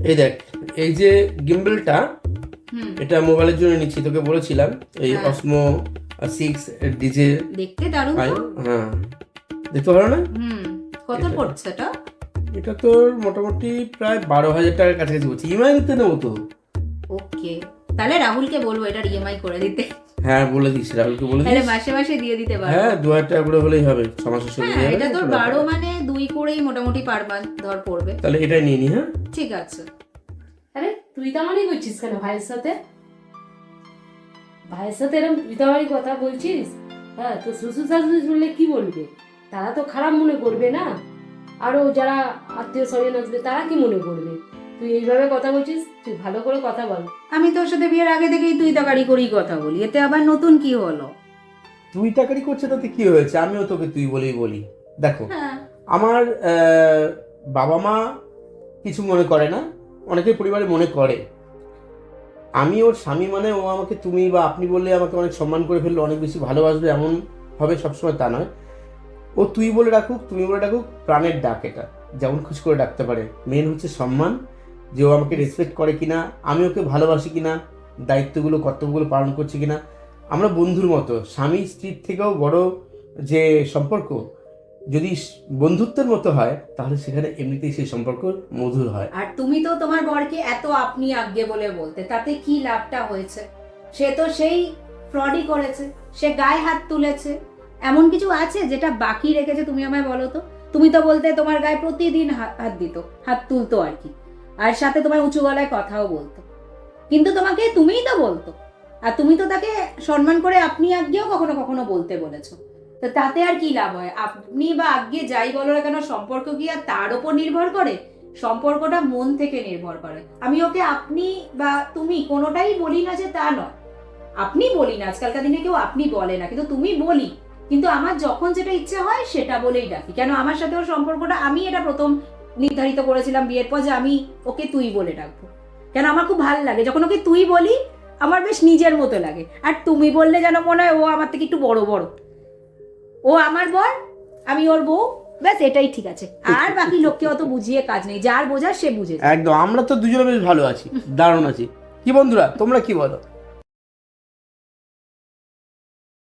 এই দেখ এই যে গিম্বলটা এটা মোবাইলের জন্য নিচ্ছি তোকে বলেছিলাম এই। অসমো সিক্স ডিজে দেখতে দারুণ হ্যাঁ। দেখতে ভালো না? হুম কত পড়ছে এটা? এটা তোর মোটামুটি প্রায় বারো হাজার টাকার কাছাকাছি বলছি ইএমআই নিতে নেব তো। ওকে তাহলে রাহুলকে বলব এটা ইএমআই করে দিতে। হ্যাঁ বলে দিস রাহুলকে বলে দিস। মাসে মাসে দিয়ে দিতে পারব। হ্যাঁ দু হাজার টাকা করে হলেই হবে ছ মাসের শুরু হ্যাঁ এটা তোর বারো মানে দুই করেই মোটামুটি পার ধর পড়বে। তাহলে এটাই নিয়ে নি হ্যাঁ? ঠিক আছে। আরে তুই তামারি করছিস কেন ভাইয়ের সাথে? ভাইয়ের সাথে এরকম তুই তামারি কথা বলছিস? হ্যাঁ তো শ্বশুর শাশুড়ি শুনলে কি বলবে? তারা তো খারাপ মনে করবে না? আরও যারা আত্মীয় স্বজন আসবে তারা কি মনে করবে? তুই এইভাবে কথা বলছিস তুই ভালো করে কথা বল। আমি তোর সাথে বিয়ের আগে থেকেই তুই তাকারি করেই কথা বলি এতে আবার নতুন কি হলো? তুই টাকারি করছে তাতে কি হয়েছে? আমিও তোকে তুই বলেই বলি। দেখো হ্যাঁ। আমার আহ, বাবা মা কিছু মনে করে না অনেকের পরিবারে মনে করে। আমি ওর স্বামী মানে ও আমাকে তুমি বা আপনি বললে আমাকে অনেক সম্মান করে ফেলল অনেক বেশি ভালোবাসবে এমন হবে সবসময় তা নয়। ও তুই বলে ডাকুক তুমি বলে ডাকুক প্রাণের ডাক এটা। যেমন খুশি করে ডাকতে পারে। মেন হচ্ছে সম্মান। যে ও আমাকে রেসপেক্ট করে কিনা, আমি ওকে ভালোবাসি কিনা, দায়িত্বগুলো, কর্তব্যগুলো পালন করছি কিনা। আমরা বন্ধুর মতো, স্বামী স্ত্রীর থেকেও বড় যে সম্পর্ক, যদি বন্ধুত্বের মতো হয়, তাহলে সেখানে এমনিতেই সেই সম্পর্ক মধুর হয়। আর তুমি তো তোমার বরকে এত আপনি আজ্ঞে বলে বলতে, তাতে কি লাভটা হয়েছে? সে তো সেই ফ্রডই করেছে, সে গায়ে হাত তুলেছে। এমন কিছু আছে যেটা বাকি রেখেছে, তুমি আমায় বলো তো? তুমি তো বলতে তোমার গায়ে প্রতিদিন হাত দিত, হাত তুলতো আর কি। আর সাথে তোমার উঁচু গলায় কথাও বলতো। কিন্তু তোমাকে তুমিই তো বলতো। আর তুমি তো তাকে সম্মান করে আপনি আজ্ঞেও কখনো কখনো বলতে বলেছ। তো তাতে আর কি লাভ হয়? আপনি বা আজ্ঞে যাই বলো না কেন, সম্পর্ক কি আর তার উপর নির্ভর করে? সম্পর্কটা মন থেকে নির্ভর করে। আমি ওকে আপনি বা তুমি কোনোটাই বলি না যে তা নয়। আপনি বলি না, আজকালকার দিনে কেউ আপনি বলে না, কিন্তু তুমি বলি। কিন্তু আমার যখন যেটা ইচ্ছে হয় সেটা বলেই ডাকি। কেন? আমার সাথে ওর সম্পর্কটা, আমি এটা প্রথম নির্ধারিত করেছিলাম বিয়ের পর যে আমি ওকে তুই বলে ডাকবো। কেন আমার খুব ভালো লাগে। যখন ওকে তুই বলি, আমার বেশ নিজের মতো লাগে। আর তুমি বললে যেন মনে হয় ও আমার থেকে একটু বড় বড়। ও আমার বর, আমি ওর বউ, ব্যাস, এটাই ঠিক আছে। আর বাকি লোককে অত বুঝিয়ে কাজ নেই। যার বোঝার সে বুঝে একদম, আমরা তো দুজনে বেশ ভালো আছি, দারুণ আছি। কি বন্ধুরা, তোমরা কি বলো?